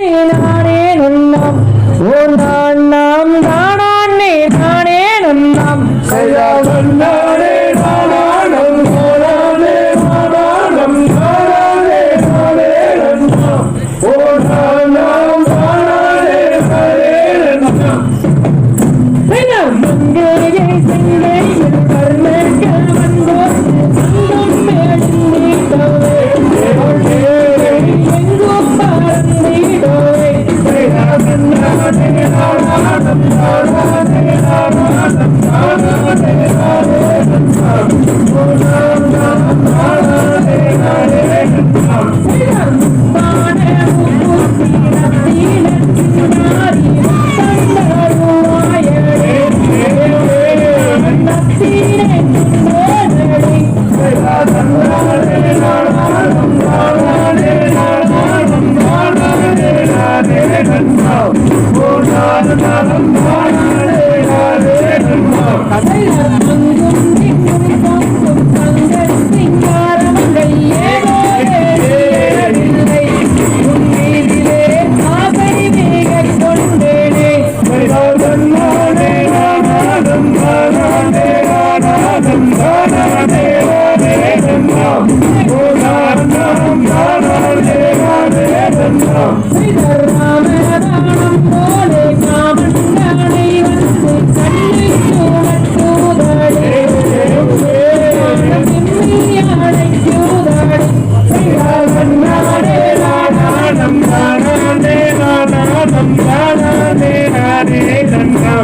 நானே கொண்டேனே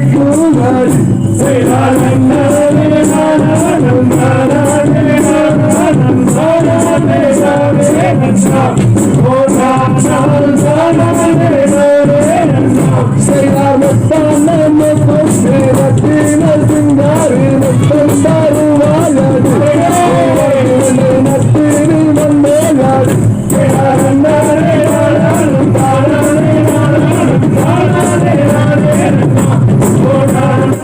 Thank you.